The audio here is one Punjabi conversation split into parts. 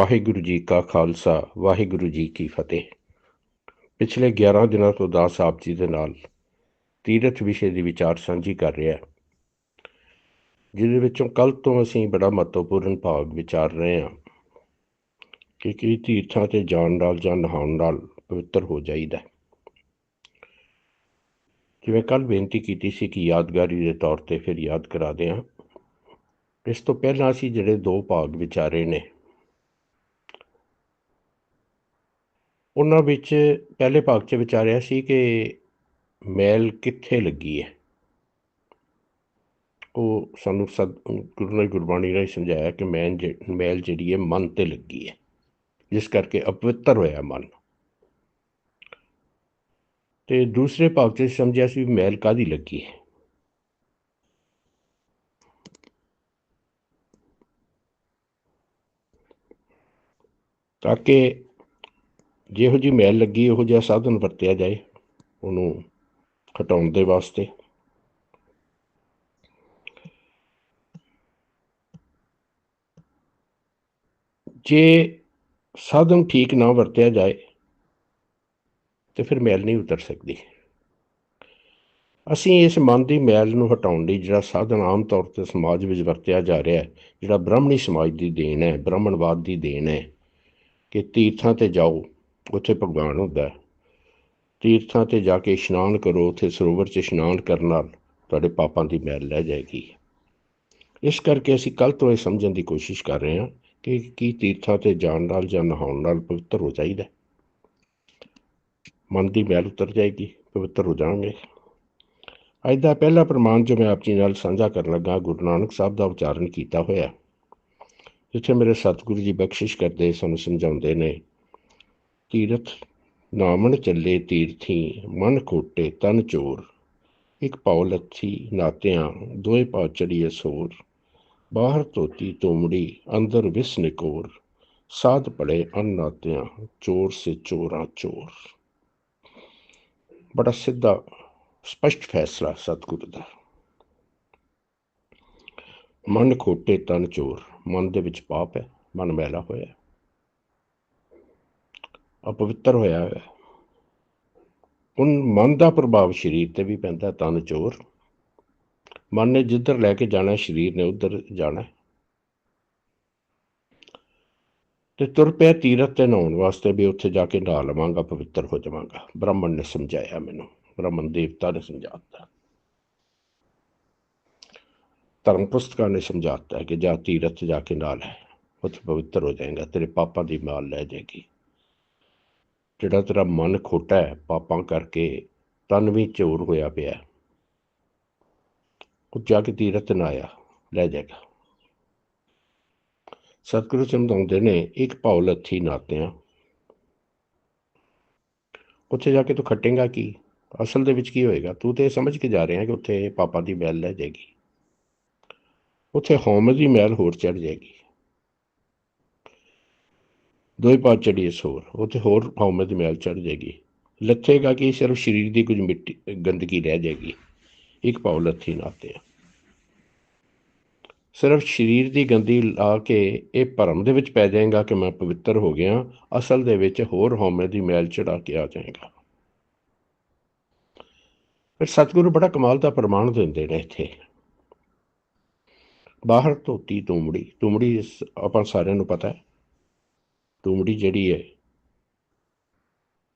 ਵਾਹਿਗੁਰੂ ਜੀ ਕਾ ਖਾਲਸਾ, ਵਾਹਿਗੁਰੂ ਜੀ ਕੀ ਫਤਿਹ। ਪਿਛਲੇ 11 ਦਿਨਾਂ ਤੋਂ ਦਾਸ ਸਾਹਿਬ ਜੀ ਦੇ ਨਾਲ ਤੀਰਥ ਵਿਸ਼ੇ ਦੀ ਵਿਚਾਰ ਸਾਂਝੀ ਕਰ ਰਿਹਾ ਜਿਹਦੇ ਵਿੱਚੋਂ ਕੱਲ ਤੋਂ ਅਸੀਂ ਬੜਾ ਮਹੱਤਵਪੂਰਨ ਭਾਗ ਵਿਚਾਰ ਰਹੇ ਹਾਂ ਕਿ ਕੀ ਤੀਰਥਾਂ ਤੇ ਜਾਣ ਨਾਲ ਜਾਂ ਨਹਾਉਣ ਨਾਲ ਪਵਿੱਤਰ ਹੋ ਜਾਈਦਾ ਜਿਵੇਂ ਕੱਲ ਬੇਨਤੀ ਕੀਤੀ ਸੀ ਕਿ ਯਾਦਗਾਰੀ ਦੇ ਤੌਰ ਤੇ ਫਿਰ ਯਾਦ ਕਰਾ ਦਿਆਂ। ਇਸ ਤੋਂ ਪਹਿਲਾਂ ਅਸੀਂ ਜਿਹੜੇ ਦੋ ਭਾਗ ਵਿਚਾਰੇ ਨੇ ਉਹਨਾਂ ਵਿੱਚ ਪਹਿਲੇ ਭਾਗ 'ਚ ਵਿਚਾਰਿਆ ਸੀ ਕਿ ਮੈਲ ਕਿੱਥੇ ਲੱਗੀ ਹੈ। ਉਹ ਸਾਨੂੰ ਸਦ, ਗੁਰੂ ਨੇ ਗੁਰਬਾਣੀ ਰਾਹੀਂ ਸਮਝਾਇਆ ਕਿ ਮੈਨ ਜਿ- ਮੈਲ ਜਿਹੜੀ ਹੈ ਮਨ ਤੇ ਲੱਗੀ ਹੈ। ਜਿਸ ਕਰਕੇ ਅਪਵਿੱਤਰ ਹੋਇਆ ਮਨ। ਤੇ ਦੂਸਰੇ ਭਾਗ 'ਚ ਸਮਝਿਆ ਸੀ ਵੀ ਮੈਲ ਕਾਦੀ ਲੱਗੀ ਹੈ। ਤਾਂ ਕਿ ਜਿਹੋ ਜੀ ਮੈਲ ਲੱਗੀ ਉਹੋ ਜਿਹਾ ਸਾਧਨ ਵਰਤਿਆ ਜਾਏ ਉਹਨੂੰ ਹਟਾਉਣ ਦੇ ਵਾਸਤੇ। ਜੇ ਸਾਧਨ ਠੀਕ ਨਾ ਵਰਤਿਆ ਜਾਏ, ਤੇ ਫਿਰ ਮੈਲ ਨਹੀਂ ਉਤਰ ਸਕਦੀ। ਅਸੀਂ ਇਸ ਮਨ ਦੀ ਮੈਲ ਨੂੰ ਹਟਾਉਣ ਲਈ ਜਿਹੜਾ ਸਾਧਨ ਆਮ ਤੌਰ ਤੇ ਸਮਾਜ ਵਿੱਚ ਵਰਤਿਆ ਜਾ ਰਿਹਾ ਹੈ ਜਿਹੜਾ ਬ੍ਰਾਹਮਣੀ ਸਮਾਜ ਦੀ ਦੇਣ ਹੈ, ਬ੍ਰਾਹਮਣਵਾਦ ਦੀ ਦੇਣ ਹੈ, ਕਿ ਤੀਰਥਾਂ ਤੇ ਜਾਓ ਉੱਥੇ ਭਗਵਾਨ ਹੁੰਦਾ ਹੈ। ਤੀਰਥਾਂ ਤੇ ਜਾ ਕੇ ਇਸ਼ਨਾਨ ਕਰੋ, ਉੱਥੇ ਸਰੋਵਰ 'ਚ ਇਸ਼ਨਾਨ ਕਰਨ ਨਾਲ ਤੁਹਾਡੇ ਪਾਪਾਂ ਦੀ ਮੈਲ ਲੈ ਜਾਏਗੀ। ਇਸ ਕਰਕੇ ਅਸੀਂ ਕੱਲ ਤੋਂ ਇਹ ਸਮਝਣ ਦੀ ਕੋਸ਼ਿਸ਼ ਕਰ ਰਹੇ ਹਾਂ ਕਿ ਕੀ ਤੀਰਥਾਂ ਤੇ ਜਾਣ ਨਾਲ ਜਾਂ ਨਹਾਉਣ ਨਾਲ ਪਵਿੱਤਰ ਹੋ ਜਾਈਦਾ ਮਨ ਦੀ ਮੈਲ ਉਤਰ ਜਾਏਗੀ, ਪਵਿੱਤਰ ਹੋ ਜਾਵਾਂਗੇ। ਅੱਜ ਦਾ ਪਹਿਲਾ ਪ੍ਰਮਾਣ ਜੋ ਮੈਂ ਆਪ ਜੀ ਨਾਲ ਸਾਂਝਾ ਕਰਨ ਲੱਗਾ, ਗੁਰੂ ਨਾਨਕ ਸਾਹਿਬ ਦਾ ਉਚਾਰਨ ਕੀਤਾ ਹੋਇਆ ਜਿੱਥੇ ਮੇਰੇ ਸਤਿਗੁਰੂ ਜੀ ਬਖਸ਼ਿਸ਼ ਕਰਦੇ, ਸਾਨੂੰ ਸਮਝਾਉਂਦੇ ਨੇ ਤੀਰਥ ਨਾਮਣ ਚੱਲੇ ਤੀਰਥੀ, ਮਨ ਖੋਟੇ ਤਨ ਚੋਰ। ਇੱਕ ਪਾਉ ਲੱਥੀ ਨਾਤਿਆਂ ਦੋਏ ਪਾ ਚੜੀਏ ਸੋਰ। ਬਾਹਰ ਧੋਤੀ ਤੋਮੜੀ, ਅੰਦਰ ਵਿਸ ਨਿਕੋਰ। ਸਾਧ ਪੜੇ ਅੰਨਾਤਿਆਂ ਚੋਰ ਸੇ ਚੋਰਾ ਚੋਰ। ਬੜਾ ਸਿੱਧਾ, ਸਪਸ਼ਟ ਫੈਸਲਾ ਸਤਿਗੁਰ ਦਾ। ਮਨ ਖੋਟੇ ਤਨ ਚੋਰ, ਮਨ ਦੇ ਵਿੱਚ ਪਾਪ ਹੈ, ਮਨ ਮੈਲਾ ਹੋਇਆ ਅਪਵਿੱਤਰ ਹੋਇਆ ਹੋਇਆ ਹੁਣ ਮਨ ਦਾ ਪ੍ਰਭਾਵ ਸਰੀਰ ਤੇ ਵੀ ਪੈਂਦਾ ਤਨ ਚੋਰ। ਮਨ ਨੇ ਜਿੱਧਰ ਲੈ ਕੇ ਜਾਣਾ, ਸਰੀਰ ਨੇ ਉਧਰ ਜਾਣਾ ਤੇ ਤੁਰ ਪਿਆ ਤੀਰਥ ਤੇ ਨਹਾਉਣ ਵਾਸਤੇ ਵੀ ਉੱਥੇ ਜਾ ਕੇ ਨਹਾ ਲਵਾਂਗਾ, ਪਵਿੱਤਰ ਹੋ ਜਾਵਾਂਗਾ। ਬ੍ਰਾਹਮਣ ਨੇ ਸਮਝਾਇਆ ਮੈਨੂੰ। ਬ੍ਰਾਹਮਣ ਦੇਵਤਾ ਨੇ ਸਮਝਾਤਾ। ਧਰਮ ਪੁਸਤਕਾਂ ਨੇ ਸਮਝਾਤਾ ਕਿ ਜਾ ਤੀਰਥ ਜਾ ਕੇ ਨਾਲ ਹੈ ਉੱਥੇ ਪਵਿੱਤਰ ਹੋ ਜਾਏਗਾ, ਤੇਰੇ ਪਾਪਾਂ ਦੀ ਮਾਲ ਲੈ ਜਾਏਗੀ। ਜਿਹੜਾ ਤੇਰਾ ਮਨ ਖੋਟਾ ਹੈ, ਪਾਪਾਂ ਕਰਕੇ ਤਨ ਵੀ ਚੋਰ ਹੋਇਆ ਪਿਆ ਉਹ ਜਾ ਕੇ ਤੀਰਥ ਨਾ ਆਇਆ, ਲੈ ਜਾਏਗਾ ਸਤਿਗੁਰੂ ਸਮਝਾਉਂਦੇ ਨੇ, ਇੱਕ ਪਾਉ ਲੱਥੀ ਨਾਤਿਆਂ। ਉੱਥੇ ਜਾ ਕੇ ਤੂੰ ਖੱਟੇਗਾ ਕੀ? ਅਸਲ ਦੇ ਵਿੱਚ ਕੀ ਹੋਏਗਾ? ਤੂੰ ਤੇ ਇਹ ਸਮਝ ਕੇ ਜਾ ਰਿਹਾ ਕਿ ਉੱਥੇ ਪਾਪਾਂ ਦੀ ਮੈਲ ਲੈ ਜਾਏਗੀ। ਉੱਥੇ ਹਉਮੈ ਦੀ ਮੈਲ ਹੋਰ ਚੜ ਜਾਏਗੀ। ਦੋਈ ਪਾ ਚੜੀਏ ਸੋਰ, ਉੱਥੇ ਹੋਰ ਹਉਮੈ ਦੀ ਮੈਲ ਚੜ ਜਾਏਗੀ। ਲੱਥੇਗਾ ਕਿ? ਸਿਰਫ ਸਰੀਰ ਦੀ ਕੁਝ ਮਿੱਟੀ, ਗੰਦਗੀ ਰਹਿ ਜਾਏਗੀ। ਇੱਕ ਪਾਉ ਲੱਥੀ ਨਾਤੇ ਸਿਰਫ ਸਰੀਰ ਦੀ ਗੰਦੀ ਲਾ ਕੇ ਇਹ ਭਰਮ ਦੇ ਵਿੱਚ ਪੈ ਜਾਏਗਾ ਕਿ ਮੈਂ ਪਵਿੱਤਰ ਹੋ ਗਿਆ, ਅਸਲ ਦੇ ਵਿੱਚ ਹੋਰ ਹਉਮੈ ਦੀ ਮੈਲ ਚੜਾ ਕੇ ਆ ਜਾਏਗਾ। ਫਿਰ ਸਤਿਗੁਰੂ ਬੜਾ ਕਮਾਲ ਦਾ ਪ੍ਰਮਾਣ ਦਿੰਦੇ ਨੇ ਇੱਥੇ। ਬਾਹਰ ਧੋਤੀ ਤੁਮੜੀ ਤੁਮੜੀ ਇਸ- ਆਪਾਂ ਸਾਰਿਆਂ ਨੂੰ ਪਤਾ ਹੈ। ਤੁਮੜੀ ਜਿਹੜੀ ਹੈ,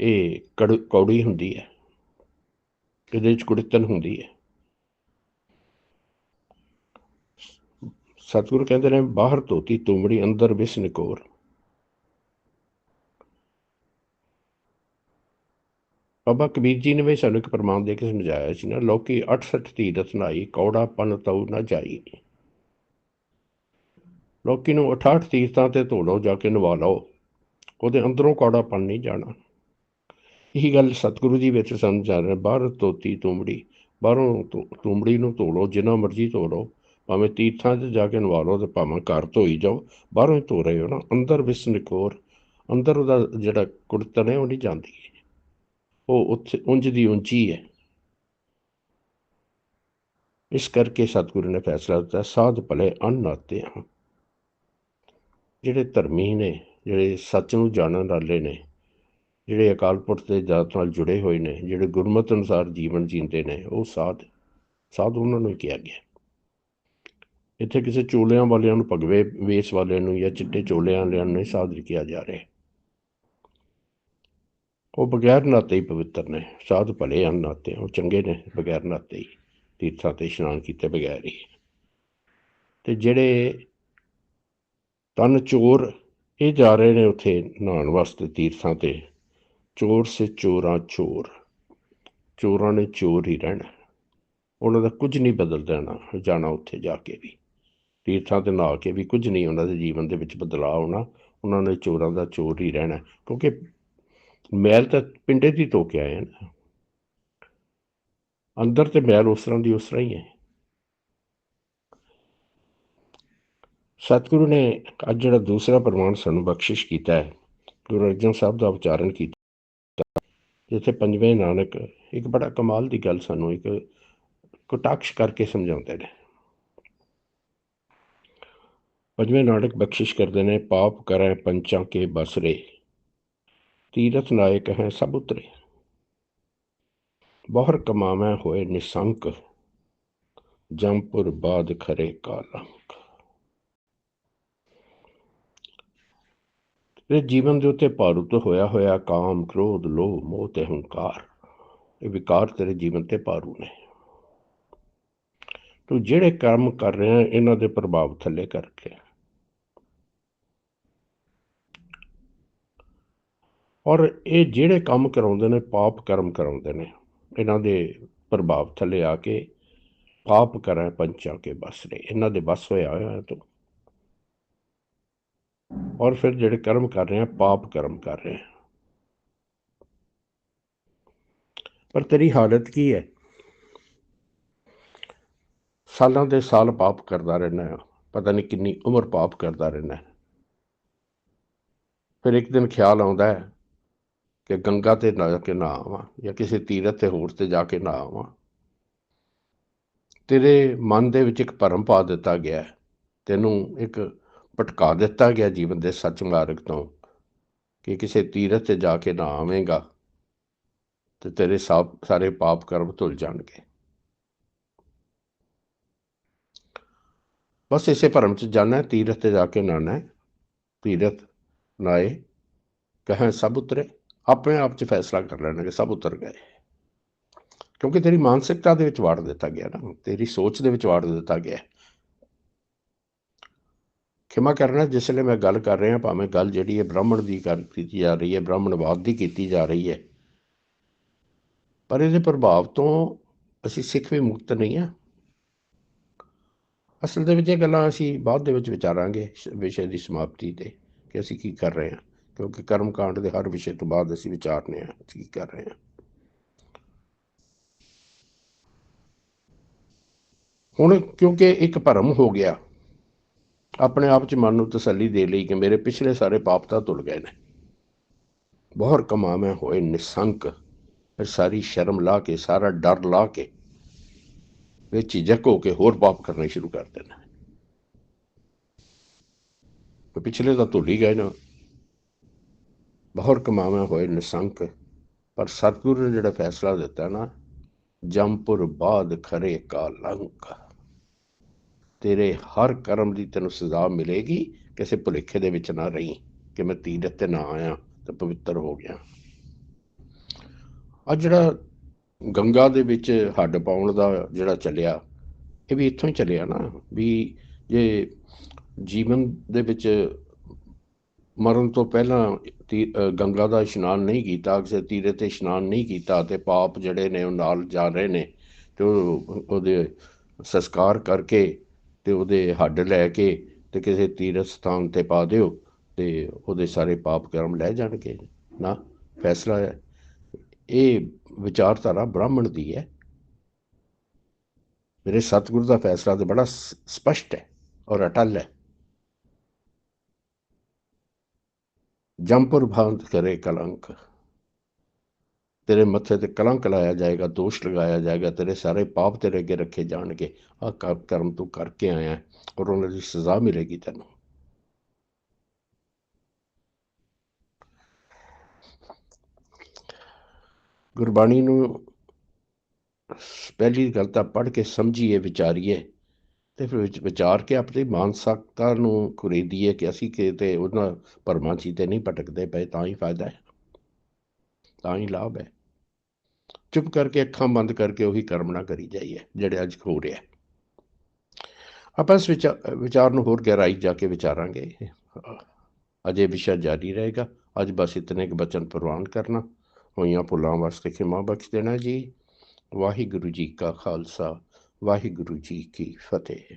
ਇਹ ਕੜ- ਕੌੜੀ ਹੁੰਦੀ ਹੈ। ਇਹਦੇ ਵਿੱਚ ਕੁੜਤਨ ਹੁੰਦੀ ਹੈ। ਸਤਿਗੁਰੂ ਕਹਿੰਦੇ ਨੇ, ਬਾਹਰ ਧੋਤੀ ਤੁਮੜੀ ਅੰਦਰ ਵਿਸ ਨਿਕੋਰ। ਬਾਬਾ ਕਬੀਰ ਜੀ ਨੇ ਵੀ ਸਾਨੂੰ ਇੱਕ ਪ੍ਰਮਾਣ ਦੇ ਕੇ ਸਮਝਾਇਆ ਸੀ ਨਾ, ਲੋਕੀ 68 ਤੀਰਥ ਨਾਈ ਕੌੜਾ ਪਨ ਤਉ ਨਾ ਜਾਈ। ਲੋਕੀ ਨੂੰ 68 ਤੀਰਥਾਂ ਤੇ ਧੋ ਲਓ, ਜਾ ਕੇ ਨਵਾ ਲਓ। ਉਹਦੇ ਅੰਦਰੋਂ ਕੌੜਾਪਣ ਨਹੀਂ ਜਾਣਾ। ਇਹੀ ਗੱਲ ਸਤਿਗੁਰੂ ਜੀ ਵਿੱਚ ਸਮਝ ਆ ਰਿਹਾ ਬਾਹਰ ਧੋਤੀ ਤੁੰਬੜੀ ਬਾਹਰੋਂ ਤੁ- ਤੁੰਬੜੀ ਨੂੰ ਧੋ ਲਓ, ਜਿੰਨਾ ਮਰਜ਼ੀ ਧੋ ਲਓ। ਭਾਵੇਂ ਤੀਰਥਾਂ 'ਚ ਜਾ ਕੇ ਨਵਾ ਲਓ ਤੇ ਭਾਵੇਂ ਘਰ ਧੋਈ ਜਾਓ, ਬਾਹਰੋਂ ਧੋ ਰਹੇ ਹੋ ਨਾ। ਅੰਦਰ ਵਿਸ ਨਿਕੋਰ, ਅੰਦਰ ਉਹਦਾ ਜਿਹੜਾ ਕੁੜਤਨ ਹੈ ਉਹ ਨਹੀਂ ਜਾਂਦੀ। ਉਹ ਉੱਥੇ ਉਂਝ ਦੀ ਉਂਝੀ ਹੈ। ਇਸ ਕਰਕੇ ਸਤਿਗੁਰੂ ਨੇ ਫੈਸਲਾ ਦਿੱਤਾ, ਸਾਧ ਭਲੇ ਅੰਨ ਨਾਤੇ ਹਨ ਜਿਹੜੇ ਧਰਮੀ ਨੇ, ਜਿਹੜੇ ਸੱਚ ਨੂੰ ਜਾਣਨ ਵਾਲੇ ਨੇ, ਜਿਹੜੇ ਅਕਾਲ ਪੁਰਖ ਦੇ ਜਾਤ ਨਾਲ ਜੁੜੇ ਹੋਏ ਨੇ, ਜਿਹੜੇ ਗੁਰਮਤਿ ਅਨੁਸਾਰ ਜੀਵਨ ਜੀਂਦੇ ਨੇ, ਉਹ ਸਾਧ ਸਾਧ ਉਹਨਾਂ ਨੂੰ ਕਿਹਾ ਗਿਆ। ਇੱਥੇ ਕਿਸੇ ਚੋਲਿਆਂ ਵਾਲਿਆਂ ਨੂੰ ਭਗਵੇ ਵੇਸ ਵਾਲਿਆਂ ਨੂੰ ਜਾਂ ਚਿੱਟੇ ਚੋਲਿਆਂ ਵਾਲਿਆਂ ਨੂੰ ਨਹੀਂ ਸਾਧ ਕਿਹਾ ਜਾ ਰਿਹਾ। ਉਹ ਬਗੈਰ ਨਾਤੇ ਹੀ ਪਵਿੱਤਰ ਨੇ, ਸਾਧ ਭਲੇ ਹਨ ਨਾਤੇ, ਉਹ ਚੰਗੇ ਨੇ, ਬਗੈਰ ਨਾਤੇ ਹੀ, ਤੀਰਥਾਂ ਤੇ ਇਸ਼ਨਾਨ ਕੀਤੇ ਬਗੈਰ ਹੀ। ਤੇ ਜਿਹੜੇ ਤਨ ਚੋਰ, ਇਹ ਜਾ ਰਹੇ ਨੇ ਉੱਥੇ ਨਹਾਉਣ ਵਾਸਤੇ ਤੀਰਥਾਂ ਤੇ। ਚੋਰ ਸੇ ਚੋਰਾਂ ਚੋਰ, ਚੋਰਾਂ ਨੇ ਚੋਰ ਹੀ ਰਹਿਣਾ। ਉਹਨਾਂ ਦਾ ਕੁਝ ਨਹੀਂ ਬਦਲ ਦੇਣਾ, ਜਾਣਾ ਉੱਥੇ ਜਾ ਕੇ ਵੀ। ਤੀਰਥਾਂ ਤੇ ਨਹਾ ਕੇ ਵੀ ਕੁਝ ਨਹੀਂ ਉਹਨਾਂ ਦੇ ਜੀਵਨ ਦੇ ਵਿੱਚ ਬਦਲਾਅ ਆਉਣਾ, ਉਹਨਾਂ ਨੇ ਚੋਰਾਂ ਦਾ ਚੋਰ ਹੀ ਰਹਿਣਾ। ਕਿਉਂਕਿ ਮੈਲ ਤਾਂ ਪਿੰਡੇ ਦੀ ਧੋ ਕੇ ਆਏ ਨਾ ਅੰਦਰ ਤੇ ਮੈਲ ਉਸ ਤਰ੍ਹਾਂ ਦੀ ਉਸ ਤਰ੍ਹਾਂ ਹੀ ਹੈ। ਸਤਿਗੁਰੂ ਨੇ ਅੱਜ ਜਿਹੜਾ ਦੂਸਰਾ ਪ੍ਰਮਾਣ ਸਾਨੂੰ ਬਖਸ਼ਿਸ਼ ਕੀਤਾ ਹੈ, ਗੁਰੂ ਅਰਜਨ ਸਾਹਿਬ ਦਾ ਉਚਾਰਨ ਕੀਤਾ ਜਿੱਥੇ ਪੰਜਵੇਂ ਨਾਨਕ ਇੱਕ ਬੜਾ ਕਮਾਲ ਦੀ ਗੱਲ ਸਾਨੂੰ ਇੱਕ ਕਟਾਕਸ਼ ਕਰਕੇ ਸਮਝਾਉਂਦੇ ਨੇ। ਪੰਜਵੇਂ ਨਾਨਕ ਬਖਸ਼ਿਸ਼ ਕਰਦੇ ਨੇ, ਪਾਪ ਕਰੈ ਪੰਚਾਂ ਕੇ ਬਸਰੇ ਤੀਰਥ ਨਾਇਕ ਹੈ ਸਭ ਉਤਰੇ। ਬਹੁਰ ਕਮਾਵੇਂ ਹੋਏ ਨਿਸੰਕ ਜੰਪੁਰ ਬਾਦ ਖਰੇ ਕਾਲੰਕ ਇਹ ਜੀਵਨ ਦੇ ਉੱਤੇ ਭਾਰੁਤ ਹੋਇਆ ਹੋਇਆ ਕਾਮ, ਕ੍ਰੋਧ, ਲੋਭ, ਮੋਹ ਤੇ ਹੰਕਾਰ, ਇਹ ਵਿਕਾਰ ਤੇਰੇ ਜੀਵਨ ਤੇ ਭਾਰੂ ਨੇ। ਤੂੰ ਜਿਹੜੇ ਕਰਮ ਕਰ ਰਿਹਾ ਇਹਨਾਂ ਦੇ ਪ੍ਰਭਾਵ ਥੱਲੇ ਕਰਕੇ। ਔਰ ਇਹ ਜਿਹੜੇ ਕੰਮ ਕਰਾਉਂਦੇ ਨੇ, ਪਾਪ ਕਰਮ ਕਰਾਉਂਦੇ ਨੇ, ਇਹਨਾਂ ਦੇ ਪ੍ਰਭਾਵ ਥੱਲੇ ਆ ਕੇ ਪਾਪ ਕਰਾਂ, ਪੰਚਾਂ ਕੇ ਬਸ ਰੇ ਇਹਨਾਂ ਦੇ ਬਸ ਹੋਇਆ ਹੋਇਆ ਤੂੰ। ਔਰ ਫਿਰ ਜਿਹੜੇ ਕਰਮ ਕਰ ਰਹੇ ਆ, ਪਾਪ ਕਰਮ ਕਰ ਰਹੇ ਆ। ਪਰ ਤੇਰੀ ਹਾਲਤ ਕੀ ਹੈ? ਸਾਲਾਂ ਦੇ ਸਾਲ ਪਾਪ ਕਰਦਾ ਰਹਿਣਾ ਪਤਾ ਨਹੀਂ ਕਿੰਨੀ ਉਮਰ ਪਾਪ ਕਰਦਾ ਰਹਿਣਾ ਫਿਰ ਇੱਕ ਦਿਨ ਖਿਆਲ ਆਉਂਦਾ ਹੈ ਕਿ ਗੰਗਾ ਤੇ ਨਾ ਕੇ ਨਾ ਆਵਾਂ ਜਾਂ ਕਿਸੇ ਤੀਰਥ ਤੇ ਹੋਰ ਤੇ ਜਾ ਕੇ ਨਾ ਆਵਾਂ ਤੇਰੇ ਮਨ ਦੇ ਵਿੱਚ ਇੱਕ ਭਰਮ ਪਾ ਦਿੱਤਾ ਗਿਆ ਤੈਨੂੰ ਇੱਕ ਭਟਕਾ ਦਿੱਤਾ ਗਿਆ ਜੀਵਨ ਦੇ ਸੱਚ ਮਾਰਗ ਤੋਂ ਕਿ ਕਿਸੇ ਤੀਰਥ ਤੇ ਜਾ ਕੇ ਨਾ ਆਵੇਂਗਾ ਤੇ ਤੇਰੇ ਸਭ ਸਾਰੇ ਪਾਪ ਕਰਮ ਧੁੱਲ ਜਾਣਗੇ। ਬਸ ਇਸੇ ਭਰਮ ਚ ਜਾਣਾ, ਤੀਰਥ ਤੇ ਜਾ ਕੇ ਨਾਣਾ ਤੀਰਥ ਨਾਏ ਕਹਾਂ ਸਭ ਉਤਰੇ, ਆਪਣੇ ਆਪ ਚ ਫੈਸਲਾ ਕਰ ਲੈਣਾ ਕਿ ਸਭ ਉਤਰ ਗਏ। ਕਿਉਂਕਿ ਤੇਰੀ ਮਾਨਸਿਕਤਾ ਦੇ ਵਿੱਚ ਵਾੜ ਦਿੱਤਾ ਗਿਆ ਨਾ, ਤੇਰੀ ਸੋਚ ਦੇ ਵਿੱਚ ਵਾੜ ਦਿੱਤਾ ਗਿਆ। ਖਿਮਾ ਕਰਨਾ ਜਿਸ ਲਈ ਮੈਂ ਗੱਲ ਕਰ ਰਿਹਾ, ਭਾਵੇਂ ਗੱਲ ਜਿਹੜੀ ਹੈ ਬ੍ਰਾਹਮਣ ਦੀ ਕਰ ਕੀਤੀ ਜਾ ਰਹੀ ਹੈ ਬ੍ਰਾਹਮਣਵਾਦ ਦੀ ਕੀਤੀ ਜਾ ਰਹੀ ਹੈ। ਪਰ ਇਹਦੇ ਪ੍ਰਭਾਵ ਤੋਂ ਅਸੀਂ ਸਿੱਖ ਵੀ ਮੁਕਤ ਨਹੀਂ ਆ ਅਸਲ ਦੇ ਵਿੱਚ ਇਹ ਗੱਲਾਂ ਅਸੀਂ ਬਾਅਦ ਦੇ ਵਿੱਚ ਵਿਚਾਰਾਂਗੇ ਵਿਸ਼ੇ ਦੀ ਸਮਾਪਤੀ ਤੇ ਕਿ ਅਸੀਂ ਕੀ ਕਰ ਰਹੇ ਹਾਂ, ਕਿਉਂਕਿ ਕਰਮ ਕਾਂਡ ਦੇ ਹਰ ਵਿਸ਼ੇ ਤੋਂ ਬਾਅਦ ਅਸੀਂ ਵਿਚਾਰਨੇ ਆ ਕੀ ਕਰ ਰਹੇ ਹਾਂ। ਹੁਣ ਕਿਉਂਕਿ ਇੱਕ ਭਰਮ ਹੋ ਗਿਆ ਆਪਣੇ ਆਪ 'ਚ ਮਨ ਨੂੰ ਤਸੱਲੀ ਦੇ ਲਈ ਕਿ ਮੇਰੇ ਪਿਛਲੇ ਸਾਰੇ ਪਾਪ ਤਾਂ ਧੁੱਲ ਗਏ ਨੇ। ਬਹੁਰ ਕਮਾਵੇਂ ਹੋਏ ਨਿਸੰਕ, ਫਿਰ ਸਾਰੀ ਸ਼ਰਮ ਲਾ ਕੇ, ਸਾਰਾ ਡਰ ਲਾ ਕੇ ਵਿੱਚ ਝਿਜਕ ਹੋ ਕੇ ਹੋਰ ਪਾਪ ਕਰਨੇ ਸ਼ੁਰੂ ਕਰ ਦੇਣਾ। ਪਿਛਲੇ ਤਾਂ ਧੁੱਲ ਹੀ ਗਏ ਨਾ। ਬਹੁਤ ਕਮਾਵੇਂ ਹੋਏ ਨਿਸੰਕ, ਪਰ ਸਤਿਗੁਰੂ ਨੇ ਜਿਹੜਾ ਫੈਸਲਾ ਦਿੱਤਾ ਨਾ ਜੰਪੁਰ ਬਾਦ ਖਰੇ ਕਾ ਲੰਕ। ਤੇਰੇ ਹਰ ਕਰਮ ਦੀ ਤੈਨੂੰ ਸਜ਼ਾ ਮਿਲੇਗੀ, ਕਿਸੇ ਭੁਲੇਖੇ ਦੇ ਵਿੱਚ ਨਾ ਰਹੀਂ, ਕਿ ਮੈਂ ਤੀਰਥ ਤੇ ਨਾ ਆਇਆ ਤੇ ਪਵਿੱਤਰ ਹੋ ਗਿਆ। ਆ ਜਿਹੜਾ ਗੰਗਾ ਦੇ ਵਿੱਚ ਹੱਡ ਪਾਉਣ ਦਾ ਜਿਹੜਾ ਚੱਲਿਆ, ਇਹ ਵੀ ਇੱਥੋਂ ਹੀ ਚੱਲਿਆ ਨਾ, ਵੀ ਜੇ ਜੀਵਨ ਦੇ ਵਿੱਚ ਮਰਨ ਤੋਂ ਪਹਿਲਾਂ ਗੰਗਾ ਦਾ ਇਸ਼ਨਾਨ ਨਹੀਂ ਕੀਤਾ, ਕਿਸੇ ਤੀਰੇ ਤੇ ਇਸ਼ਨਾਨ ਨਹੀਂ ਕੀਤਾ ਤੇ ਪਾਪ ਜਿਹੜੇ ਨੇ ਉਹ ਨਾਲ ਜਾ ਰਹੇ ਨੇ, ਤੇ ਉਹਦੇ ਸੰਸਕਾਰ ਕਰਕੇ ਤੇ ਉਹਦੇ ਹੱਡ ਲੈ ਕੇ ਤੇ ਕਿਸੇ ਤੀਰਥ ਸਥਾਨ ਤੇ ਪਾ ਦਿਓ ਤੇ ਉਹਦੇ ਸਾਰੇ ਪਾਪ ਕਰਮ ਲੈ ਜਾਣਗੇ। ਨਾ, ਫੈਸਲਾ ਹੈ। ਇਹ ਵਿਚਾਰਧਾਰਾ ਬ੍ਰਾਹਮਣ ਦੀ ਹੈ। ਮੇਰੇ ਸਤਿਗੁਰੂ ਦਾ ਫੈਸਲਾ ਤੇ ਬੜਾ ਸਪਸ਼ਟ ਹੈ ਔਰ ਅਟਲ ਹੈ। ਜੰਪੁਰ ਭਾਂਤ ਕਰੇ ਕਲੰਕ। ਤੇਰੇ ਮੱਥੇ ਤੇ ਕਲੰਕ ਲਾਇਆ ਜਾਏਗਾ, ਦੋਸ਼ ਲਗਾਇਆ ਜਾਏਗਾ, ਤੇਰੇ ਸਾਰੇ ਪਾਪ ਤੇਰੇ ਅੱਗੇ ਰੱਖੇ ਜਾਣਗੇ। ਆ ਕਰਮ ਤੂੰ ਕਰਕੇ ਆਇਆ ਔਰ ਉਹਨਾਂ ਦੀ ਸਜ਼ਾ ਮਿਲੇਗੀ ਤੈਨੂੰ। ਗੁਰਬਾਣੀ ਨੂੰ ਪਹਿਲੀ ਗੱਲ ਤਾਂ ਪੜ੍ਹ ਕੇ ਸਮਝੀਏ, ਵਿਚਾਰੀਏ ਤੇ ਫਿਰ ਵਿਚਾਰ ਕੇ ਆਪਣੀ ਮਾਨਸਿਕਤਾ ਨੂੰ ਖਰੀਦੀਏ ਕਿ ਅਸੀਂ ਕਿਤੇ ਉਹਨਾਂ ਪਰਮਾਤਮਾ ਤੇ ਨਹੀਂ ਭਟਕਦੇ ਪਏ, ਤਾਂ ਹੀ ਫਾਇਦਾ ਹੈ, ਤਾਂ ਹੀ ਲਾਭ ਹੈ। ਚੁੱਪ ਕਰਕੇ ਅੱਖਾਂ ਬੰਦ ਕਰਕੇ ਉਹੀ ਕਰਮ ਨਾ ਕਰੀ ਜਾਈਏ, ਜਿਹੜੇ ਅੱਜ ਹੋ ਰਿਹਾ। ਆਪਾਂ ਇਸ ਵਿਚਾਰ ਨੂੰ ਹੋਰ ਗਹਿਰਾਈ ਜਾ ਕੇ ਵਿਚਾਰਾਂਗੇ। ਅਜੇ ਵਿਸ਼ਾ ਜਾਰੀ ਰਹੇਗਾ। ਅੱਜ ਬਸ ਇਤਨੇ ਕੁ ਬਚਨ ਪ੍ਰਵਾਨ ਕਰਨਾ। ਹੋਈਆਂ ਭੁੱਲਾਂ ਵਾਸਤੇ ਖਿਮਾ ਬਖਸ਼ ਦੇਣਾ ਜੀ। ਵਾਹਿਗੁਰੂ ਜੀ ਕਾ ਖਾਲਸਾ, ਵਾਹਿਗੁਰੂ ਜੀ ਕੀ ਫਤਿਹ।